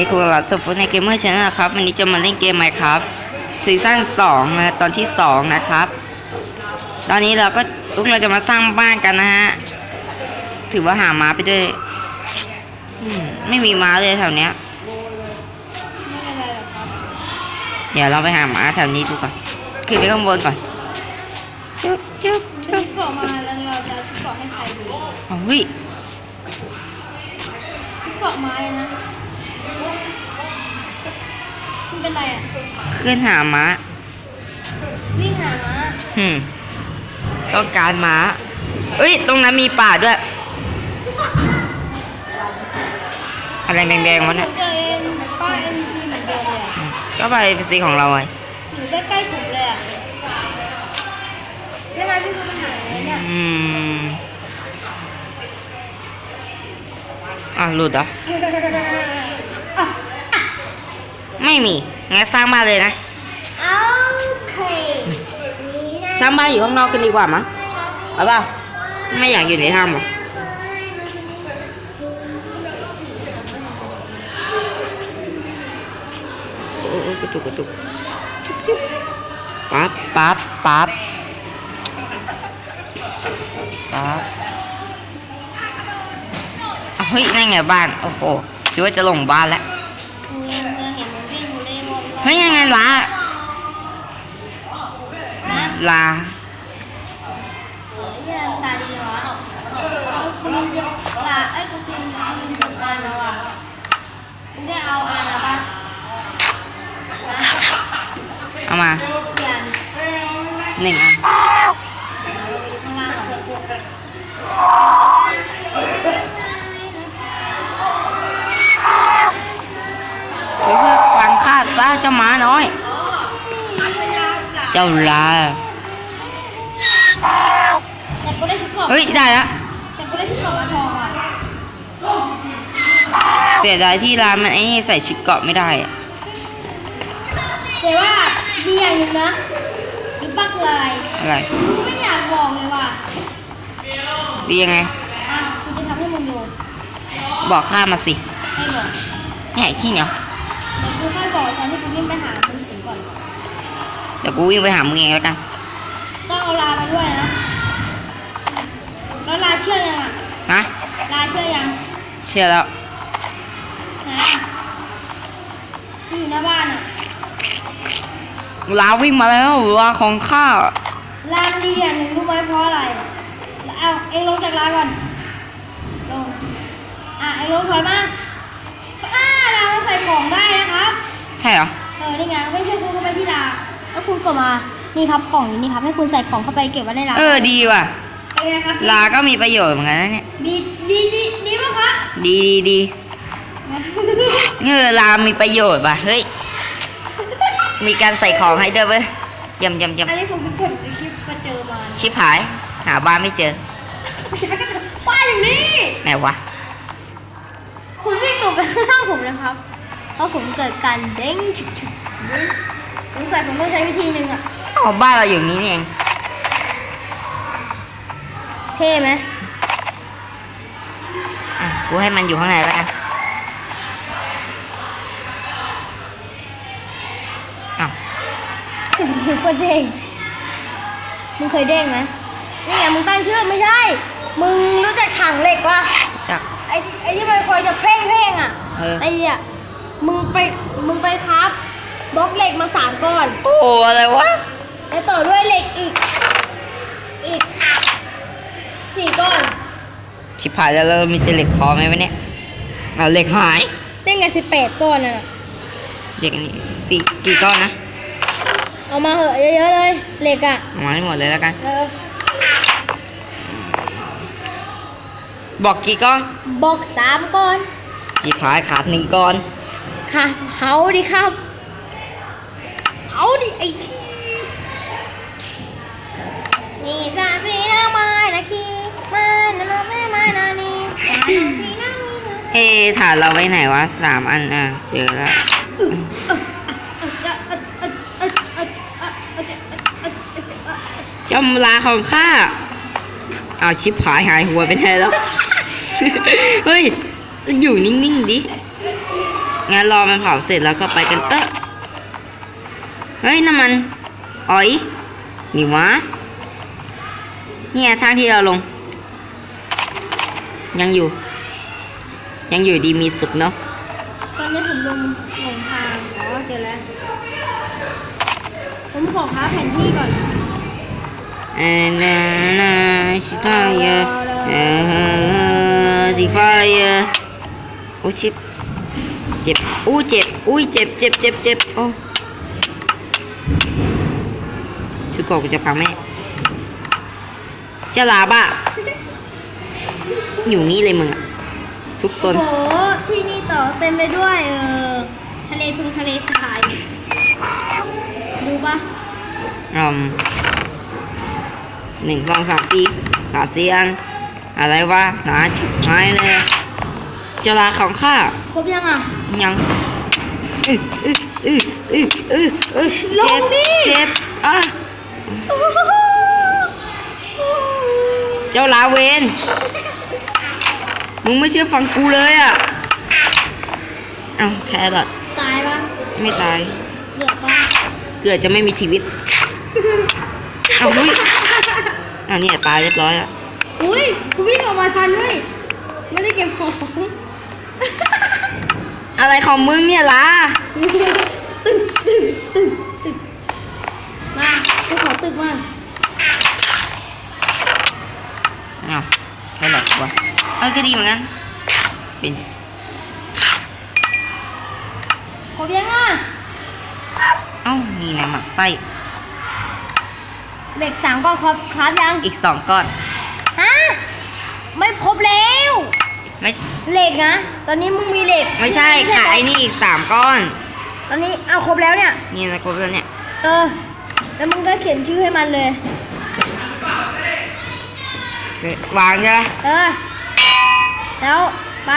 นี่คือเราสฟุตในเกมเมอร์ชาแนลนะครับวันนี้จะมาเล่นเกมไหมครับซีซั่นสองนะตอนที่สองนะครับ ตอนนี้เราก็ลุกเราจะมาสร้างบ้านกันนะฮะถือว่าหาม้าไปด้วยอืมไม่มีม้าเลยแถวเนี้ยไม่อะไรหรอกครับเดี๋ยวเราไปหาม้าแถวนี้ดูก่อนขึ้นไปข้างบนก่อนจุ๊บจุ๊บชุจุ๊ดบเกาะมาแล้วเราจะชุดเกาะให้ใครดูเอาเฮ้ยชุดเกาะไม้นะ มันเป็นไรอะ ขึ้นหาม้า วิ่งหาม้าอืม ต้องการม้า เอ้ย ตรงนั้นมีป่าด้วย อะไรแดงๆวะเนี่ย เจอเอ็นป้ายเอ็นพีเหมือนเดิมเลยอะอืมก็ไปสีของเราไงอยู่ใกล้ๆผมเลยอะใช่ไหมพี่คุณหาอะไรเนี่ยอืม อะหลุดเหรออะ ไม่มี งั้นสร้างบ้านเลยนะ โอเคนี่นะสร้างบ้านอยู่ข้างนอกกันดีกว่ามั้งเอาเปล่าไม่อยากอยู่ในถ้ำหรอกโอ้โอ้กระตุกกระตุกจุ๊บจุ๊บปั๊บปั๊บปั๊บปั๊บเอาเฮ้ยนั่นไงบ้าน โอ้โหคิดว่าจะลงบ้านแล้ว ในวงเฮ้ยยังไง ปะเอามาเปลี่ยนหนึ่งอันข้างล่างของพวกเพื่อฟังคาดซะเจ้าหมาน้อย เจ้าลาแต่กูได้ชุดเกราะเฮ้ยได้แล้วแต่กูได้ชุดเกราะมาทองอะเสียดายที่ร้านมันไอ้นี่ใส่ชุดเกราะไม่ได้อะแต่ว่าดีอย่างหนึงนะหรือปักคืออะไรอะไรกูไม่อยากบอกเลยว่ะดียังไงอะกูจะทำให้มึงดูบอกข้ามาสิ ให้บอกนี่ไอ้ที่เหนียวเดี๋ยว กูค่อยบอกตอนที่กูวิ่งไปหามึงถึงก่อน เดี๋ยวกูวิ่งไปหามึงเองแล้วกัน ต้องเอาลามาด้วยนะ แล้วลาเชื่อยังอะ ฮะ ลาเชื่อยังเชื่อแล้ว ไหนอะกูอยู่หน้าบ้านอะ ลาวิ่งมาแล้วลาของข้า ลาดีอะหนูรู้ไหมเพราะอะไรเอาเองลงจากลาก่อน ลง อะเองลงถอยมา อ่าลามาใส่ของได้นะครับ ใช่เหรอ เออ นี่ไงไม่ใช่คุณเข้าไปที่ลาแล้วคุณกดมา นี่ครับกล่องนี้นี่ครับ ให้คุณใส่ของเข้าไปเก็บไว้ในลาเออ ดีว่ะ เป็นไงครับลาก็มีประโยชน์เหมือนกันนะเนี่ย ดีดีดีดีป่ะครับ ดีดีดีเออลามีประโยชน์ว่ะ เฮ้ย มีการใส่ของให้ด้วยเว้ยเยำยำยอันนี้ผมเป็นผลคลิปมาเจอมาำชิบหาย หาบ้านไม่เจอ ป้ายอยู่นี่ ไหนวะ คุณวิ่งตกไปข้างล่างผมนะครับ เพราะผมเกิดการเด้งฉุกฉุกสงสัยผมต้องใช้วิธีหนึ่งอะอ๋อบ้านเราอยู่นี้นี่เอง เท่ไหมอะกูให้มันอยู่ข้างในแล้วกันอ้าวถึงก็เด้งมึงเคยเด้งไหมนี่ไงมึงตั้งชื่อไม่ใช่ มึงรู้จักถังเหล็กวะจัก ไอ้ไอ้ที่มันคอยจะเพ่งเพ่งๆอะเออ ไอ้อะมึงไปมึงไปครับ บล็อกเหล็กมาสามก้อน โอ้อะไรวะ แล้วต่อด้วยเหล็กอีก อีกสี่ก้อนชิบหายแล้วเรามีจะเหล็กพอไหมวะเนี่ยเอาเหล็กหายได้ไงสิบแปดก้อนน่ะเหล็กอันนี้สี่กี่ก้อนนะเอามาเหอะเยอะๆเลยเหล็กอะ เอามาให้หมดเลยแล้วกัน เออ บอกกี่ก้อนบล็อกสามก้อนชิบหายขาดหนึ่งก้อนค่ะเผาดิครับเผาดิไอ้ขี้นี่สามสี่ห้าไม้นะขี้มานะมาแม่ไม้นานี่สามสี่ห้ามีนะเอ๊ะฐานเราไว้ไหนวะสามอันอะเจอแล้วจำลาของข้า เอาชิปหายหายหัวไปแทนแล้ว เฮ้ย อยู่นิ่งๆดิ งั้นรอมันเผาเสร็จแล้วก็ไปกันเตอะเฮ้ยน้ำมันอ๋อย นี่วะ เนี่ยทางที่เราลง ยังอยู่ ยังอยู่ดีมีสุขเนาะ ตอนนี้ผมลงหลงทางอ๋อเจอแล้ว ผมขอค้าแผนที่ก่อน เอ็นนาชิตายะเออดีไฟอะโอ้ชิบเจ็บอู้เจ็บอุ้ยเจ็บเจ็บเจ็บเจ็บโอ้ชุดเกาะกูจะพังแม่เจ้าลาบะอยู่นี่เลยมึงอะซุกซนโอ้โหที่นี่ต่อเต็มไปด้วยเออทะเลทรงทะเลทรายดูปะอืม หนึ่งสองสามสี่ขาเสียงอะไรวะหนาชิบหายเลยเจ้าลาของข้าครบยังอะ ยังอื้ออื้ออื้ออื้ออื้ออื้อลงดิเจ็บอะเจ้าลาเวนมึงไม่เชื่อฟังกูเลยอะเอ้าแครอทตายปะไม่ตาย เกือบปะเกือบจะไม่มีชีวิต เอ้าเฮ้ย อันนี้ตายเรียบร้อยแล้วอุ้ยกูวิ่งออกมาทันด้วยไม่ได้เก็บของอะไรของมึงเนี่ยล่ะตึกตึกตึกตึกมากูขอตึกมาอ้าวแครอทวะเออก็ดีเหมือนกันเป็นครบยังอะเอ้านี่ไงหมักไส้ เด็กสามก็ครบครับยังอีกสองก้อน ฮะไม่ครบแล้วไม่เหล็กนะตอนนี้มึงมีเหล็กไม่ใช่ค่ะไอ้นี่อีกสามก้อน ตอนนี้เอาครบแล้วเนี่ย นี่นะครบแล้วเนี่ย เออ แล้วมึงก็เขียนชื่อให้มันเลยวางใช่ไหมเออแล้วไป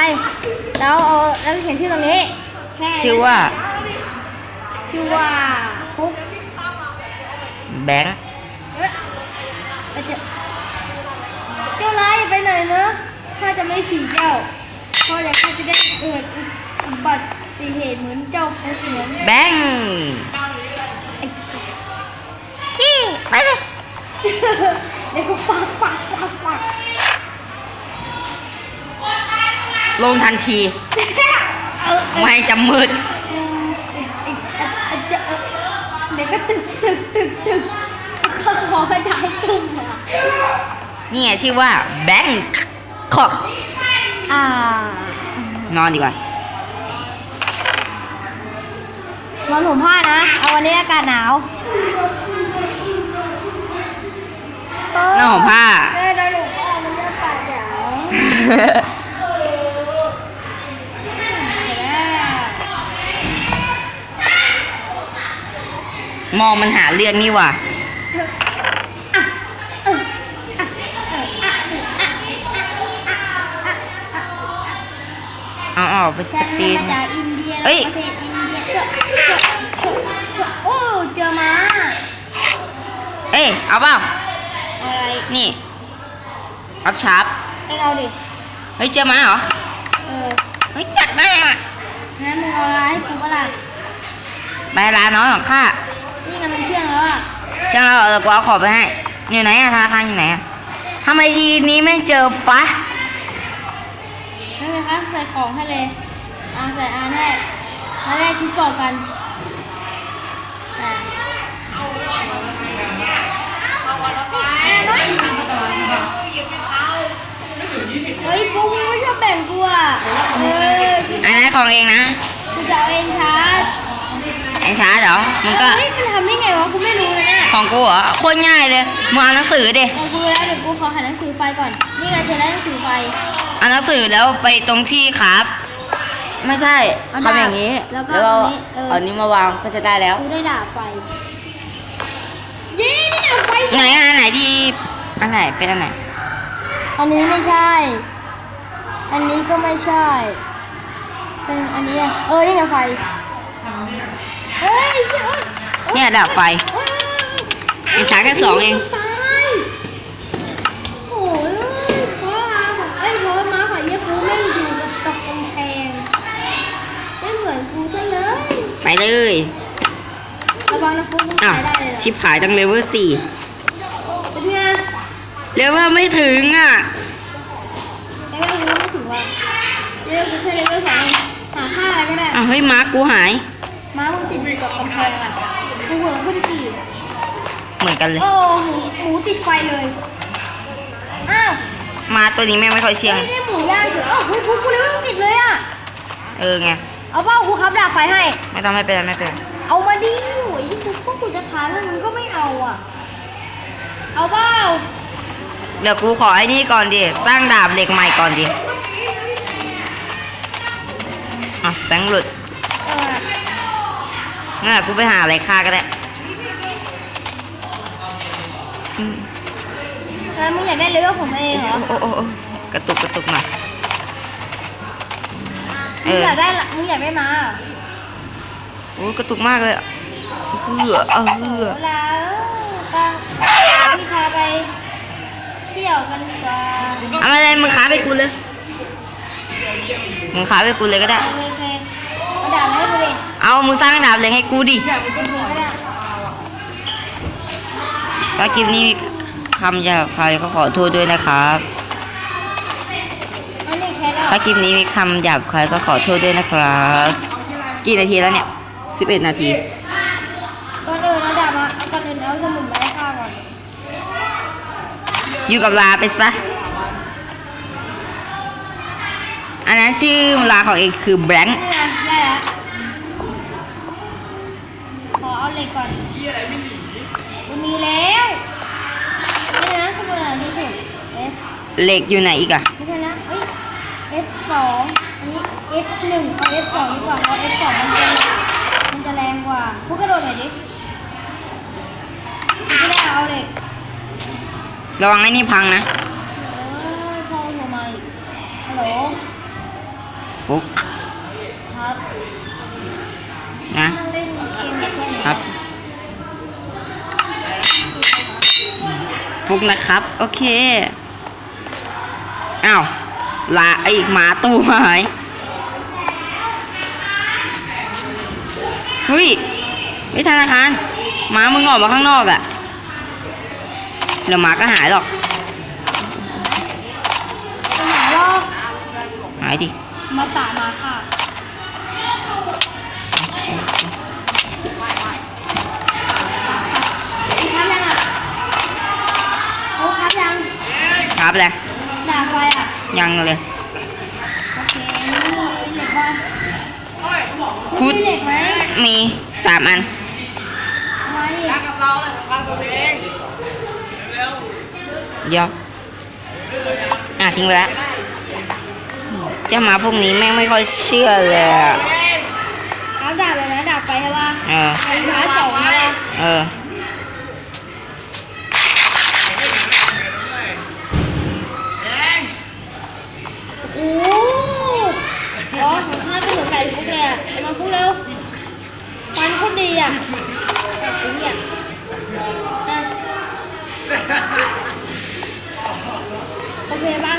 แล้วเอาแล้วเขียนชื่อตรงนี้แค่นั้นชื่อว่า ชื่อว่าฟุกแบงค์ ข้าจะไม่ฉี่เจ้าเพราะเดี๋ยวข้าจะได้เกิดอุบัติเหตุเหมือนเจ้าเพชรเหมือนแบงค์ไอ้ชี้ไปเลยเดี๋ยวกูปักปักปักปักลงทันทีเออไม่จะมืดเดี๋ยวก็ตึกตึกตึกตึกก็ขอกระจายตุ่มอะนี่ไงชื่อว่าแบงค์ ขอกอ่านอนดีกว่า นอนห่มผ้านะ เอาวันนี้อากาศหนาว นอนห่มผ้า เออ นอนห่มผ้ามันจะปากหนาวมองมันหาเรื่องนี่ว่ะ อาออกไปสฉันตรีน มาจากอินเดียเอ้ย ประเทศอินเดียเจอเจอเจอเจอโอ้เจอม้าเอ้ยเอาเปล่าอะไรนี่อัพชาร์ปเอ็งเอาดิเฮ้ยเจอมาเหรอเออเฮ้ยจัดได้อะงั้นมึงเอาอะไรให้กูก็ล่ะไปร้านน้องของข้านี่ไงมันเชื่องแล้วอะช่างเราเออกูเอาของไปให้อยู่ไหนอะธนาคารอยู่ไหนอะทำไมทีนี้ไม่เจอปะนี่นะคะใส่ ของให้เลยอ่าใส่อานให้แล้วได้ชุดเกาะกันอ่าเฮ้ยกูมึงไม่ชอบแบ่งกูอะเอออันนั้นของเองนะกูจะเอาเองชาร์จเองช้าเหรอมึงก็เฮ้ยมันทำได้ไงวะกูไม่รู้เลยเนี่ยของกูเหรอโคตรง่ายเลยมึงเอาหนังสือดิเอากูรู้แล้วเดี๋ยวกูขอหาหนังสือไฟก่อน นี่ไงเจอแล้วหนังสือไฟเอาหนังสือแล้วไปตรงที่ครับ ไม่ใช่เอาทำอย่างนี้แล้วก็แล้วเอานี้เออ เอานี้มาวางก็จะได้แล้ว กูได้ดาบไฟเย้นี่ดาบไฟไหนอะอันไหนที่อันไหนเป็นอันไหน อันนี้ไม่ใช่ อันนี้ก็ไม่ใช่ เป็นอันนี้อะเออ นี่ไงไฟ เฮ้ยเจ้าเนี่ยดาบไฟเอ้ยเป็นช้างแค่สองเอง ตายโอ้ยเพราะมาของไอ้ยเพราะม้าของเยฟูแม่งอยู่กับกับกำแพงไม่เหมือน เลยระวังนะฟุ๊กมึงอ้าขายวได้เลยเหรอชิปหายตั้งเลเวลสี่เป็นไงเลเวลไม่ถึงอะเลเวลกูไม่ถึงว่ะเลเวลกูแค่เลเวลสองเองหาค่าอะไรก็ได้อ้าวเฮ้ยมาร์คกูหาย ม้ามึงติดอยู่กับกำแพงอะกูหัวขึ้นกี่ เหมือนกันเลย โอ้หมูหมูติดไฟเลย อ้าวมาตัวนี้แม่งไม่ค่อยเชียง ไม่ได้หมูย่างเฉยอ้าวกูกูกูเลเวลติดเลยอะ เออไง เอาเปล่ากูครับดาบไฟให้ ไม่ต้องไม่เป็นไรไม่เป็นไรเอามาดิโอ้ยกูพวกกูจะท้าแล้วมึงก็ไม่เอาอะ เอาเปล่าเดี๋ยวกูขอไอ้นี่ก่อนดิสร้างดาบเหล็กใหม่ก่อนดิอะแบงค์หลุดเอองั้นเดี๋ยวกูไปหาอะไรฆ่าก็ได้อืมแล้วมึงอยากได้เลเวลของตัวเองเหรอโอ้โอ้โอ้กระตุกกระตุกหน่อย เอมึงออยากได้ละมึงอยากได้ม้าเหรอโอ้ยกระตุกมากเลยอะเหือเออเหือเอาแล้วไปพี่พาไปเที่ยวกันดีกว่าเอาอะไรมึงค้าไปกูเลยมึงค้าไปกูเลยก็ได้โอเคโอเคเอาดาบมาให้กูดิเอามึงสร้างดาบเหล็กให้กูดิก็ได้ก็คลิปนี้มีคำหยาบคายก็ขอโทษด้วยนะครับอันนี้แค่แล้ว ถ้าคลิปนี้มีคำหยาบคายก็ขอโทษด้วยนะครับ กี่นาทีแล้วเนี่ยสิบเอ็ดนาทีก่อนอื่นเอาดาบมาเอาก่อนอื่นเอาสมุนไพรฆ่าก่อน อยู่กับลาไปซะ อันนั้นชื่อลาของเองคือแบงค์นี่ไงได้แล้วขอเอาเหล็กก่อนกูมีแล้วนี่นะสมุนไพรที่สุดเอฟเหล็กอยู่ไหนอีกอะ ไม่ใช่นะเอ้ย F สองอันนี้ F หนึ่งเอา F สองดีกว่าเพราะ F สองมันจะมันจะแรงกว่าพูดกระโดดหน่อยดิไม่ได้เอาเหล็กระวังไอ้นี่พังนะเออพ่อโทรมาอีกฮัลโหลฟุกครับนะนั่งเล่นเกมอยู่แค่นี้ครับ ฟุกนะครับ โอเค อ้าว ลาไอ้หมาตู้หายเฮ้ยไม่ธนาคารหมามึงออกมาข้างนอกอะเดี๋ยวหมาก็หายหรอกสมองลอกหายดิมาตะมาค่ะครับยังอะโอ้ครับยังครับเลยด่าไฟอะ ยังเลย โอเคนี่เหล็กป่ะกูมีเหล็กไหมมีสามอันมาดิเดี๋ยว อะทิ้งไปแล้วเจ้าหมาพวกนี้แม่งไม่ค่อยเชื่อเลยอะครับด่าเลยนะด่าไปใช่ป่ะเออไฟฟ้าสองใช่ป่ะ เออ โอ้โหอ๋อของข้าเป็นเหมือนไก่ฟุกเลยอะมาฟุกเร็วฟันโคตรดีอะไก่ฟุกอะอะโอเคป่ะ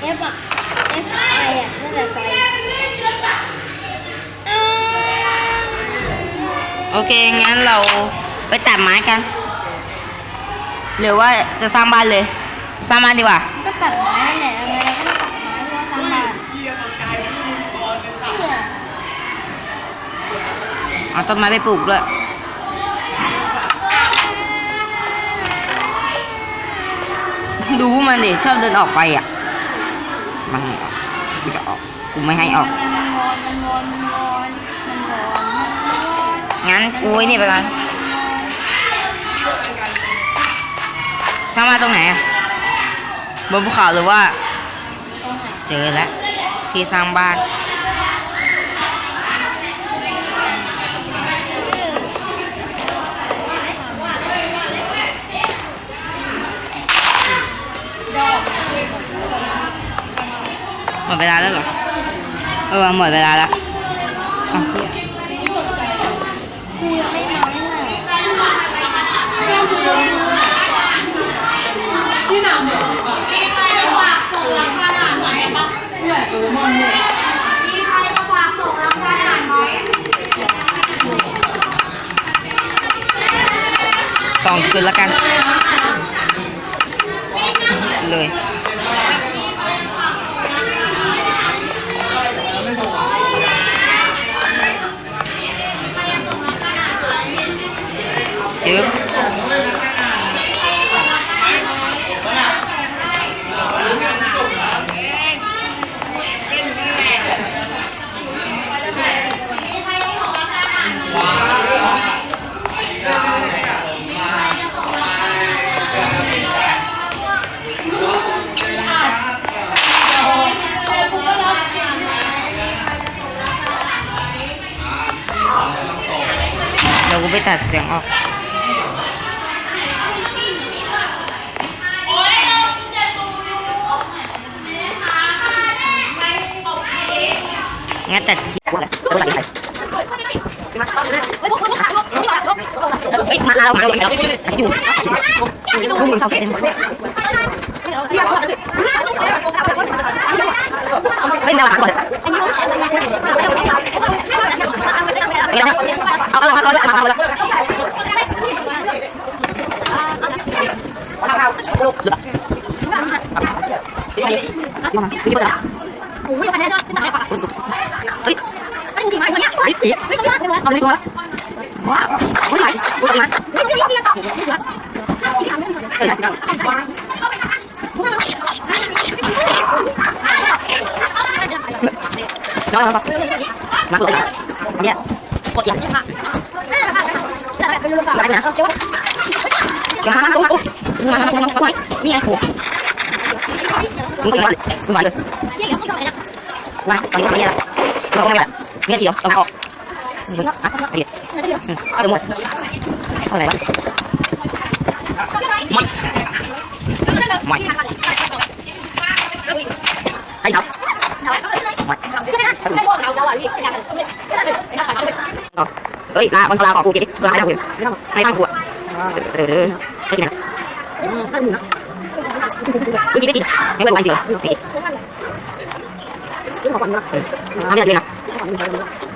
เอฟอะเอฟไออะนั่นแหละไฟอ่า โอเค งั้นเราไปตั ดไม้กัน หรือว่าจะสร้างบ้านเลย สร้างบ้านดีกว่า ก็ตัดไม้นั่นแหละยังไงเราก็ต้องตัดไม้เพราะว่าตั้งบ้านเนี่ยเอาต้นไม้ไปปลูกด้วยดูพวกมันดิชอบเดินออกไปอะไมาให้ออกกูจะออกกูไม่ให้ออกมันงอนมันงอนมันงอนมันงอนมันงอนงั้นกูไอ้นี่ไปกัน สร้างบ้านตรงไหนอะบนภูเขาหรือว่า เจอแล้วที่สร้างบ้าน หมดเวลาแล้วเหรอ เออหมดเวลาแล้ว มีใครมาฝสองคืนละกัน เลย จึ๊บ ตัดเสียงออก งั้นตัดคลิปตัวไหนเฮ้ยมาเรามาเราเราอยู่พวกมึงทำเสร็จเฮ้ยแมวหาก่อนเฮ้ยเอาเอาเอาเอาเอาเอาเฮ้ยไอ้ผีเอาเลยตัวว้าวเฮ้ยตัวนั้นเฮ้ยน้องน้ องมาเลยเนี่ย โคตรยังมาไปนะอย่ามาตัวกูมามามามานี่ไงโหมึงมาเลยมึงมาเลยมาตอนนี้ทำ อะไรล่ะเราไม่ละเนี่ยเดียวเอาอะเดี๋ยวเอาหมดอะไรวะไม่ไม่ให้ทับเฮ้ยลาวันลาของกูเจ๊ดิลาให้กูให้ทางกูเออไม่กินนะไม่กินไม่กินไม่เป็นวันเดียวไม่กินนะไม่กินไม่กินกูจะทำอะไรอยู่ตัวละตัวละกูฟังกูจะทำให้เขาอยู่ให้เขาทำไมแม่พี่ดิไม่ต้องนะต้องครับที่อนช่วยต้องเลยนะตอนนี้มาเป็นไงโอ้ยทำอะไรเก็บตัวนี้มาเดียวนี้นี่มาเอ่อนี่การเรื่องไงสองไม่เป็นไรเลยมึงรู้ไม่เลยเดี๋ยวนี้เ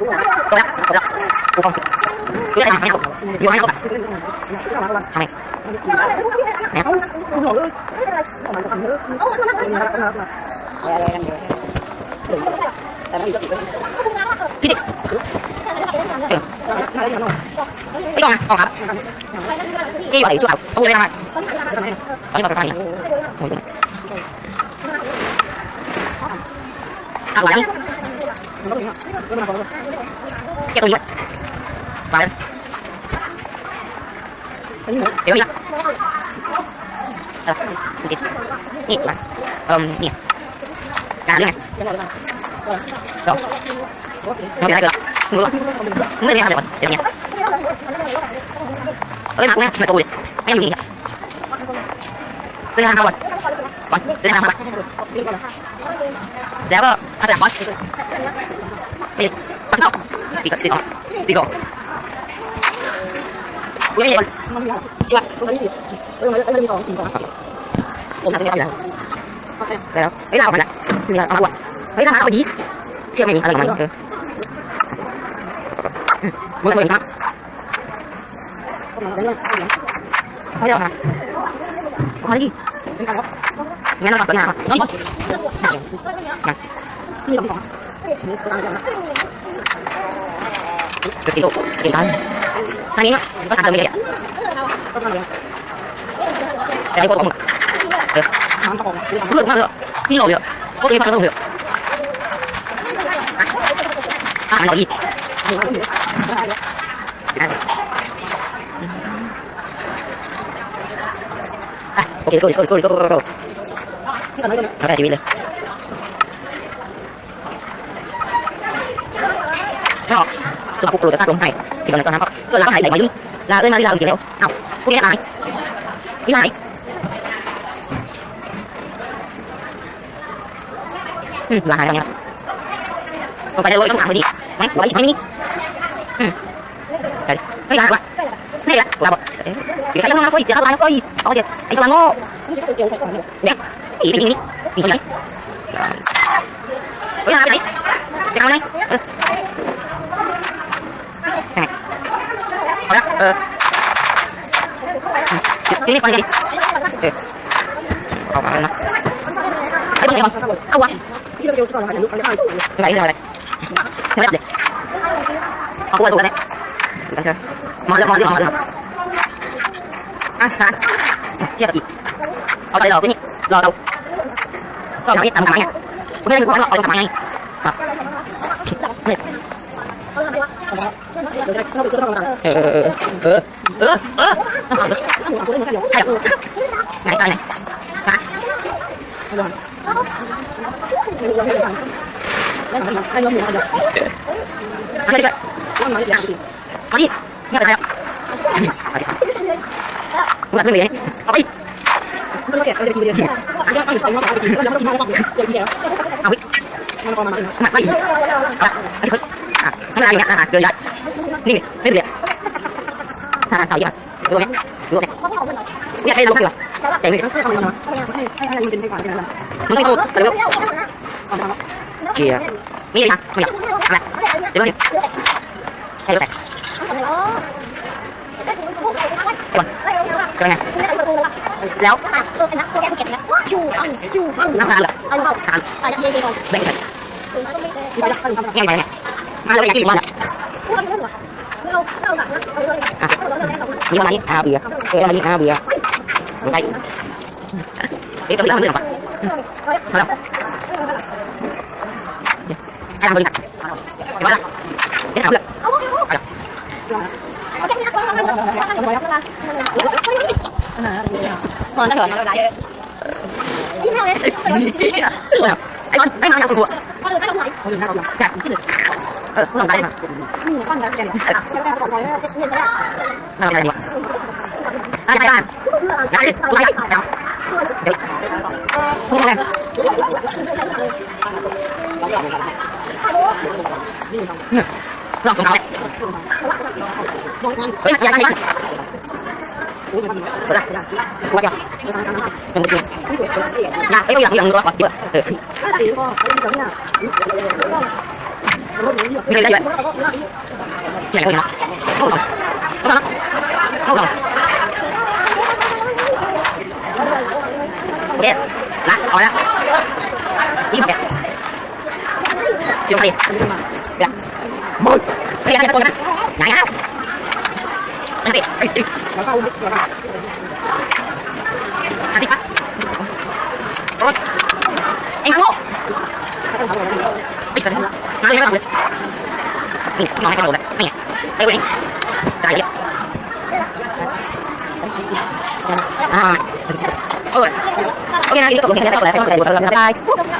าแม่มาตูดิไม่อยู่นี่ซื้อทางเข้าก่อนก่อนซื้อทางเข้าแล้วก็พัด หลังก่อนนี่พัดเข้าตีก่อนตีก่อนตีก่อนกูไม่เห็นจริงป่ะผมทำไม่ได้แล้ วแล้วเฮ้ยเราเอามาละเอามาเฮ้ยทางเอาไปดีเชื่อไหมนี่อะไรกันเออมึงมึงครับเขาจะมาเขาดิงั้ นเราตัดปัญหาน้องนะจะติดติดกันทางนี้นะก็ทางเดิมเลยอะแต่ไอ้พวกมึงเออเลือกมากเลยพี่ ส่วนพวกกูจะตั้งลงให้ที่กำลังต้อนรับส่วนหลังไหนไหนมายุ่งลาเอ้ยมาที่ลาจริงแล้วเอ้าพวกนี้ไหนนี่ไหนอืมวางหาตรง นี้ลงไปเลยต้องทำไปดิไม่ไหวไม่นี่อืมไม่ได้ละไม่ได้ละเราบอกเดี๋ยวใครต้องมาค่อยเดี๋ยวเขาลายค่อยเอา เดี๋ยวไอ้ตัวโง่เนี่ยอีนี่นี่นี่คนไหนเฮ้ยหาไปไหนจะเอาไหนเออเอาละเออนี่นี่คนนี้เออเอามาแล้วนะไอ้พวกนี้มันเอาวะไหนอะไรไม่ได้เอาตัวตัวเลยกั นเถอะมาแล้วมาแล้ว มาแล้วอะฮะเชี่ยอีกเอาไปรอไปนี่รอเราก็อย่างนี้ทำทำไมอะคุณไม่ได้คุณเอาทำไมครับ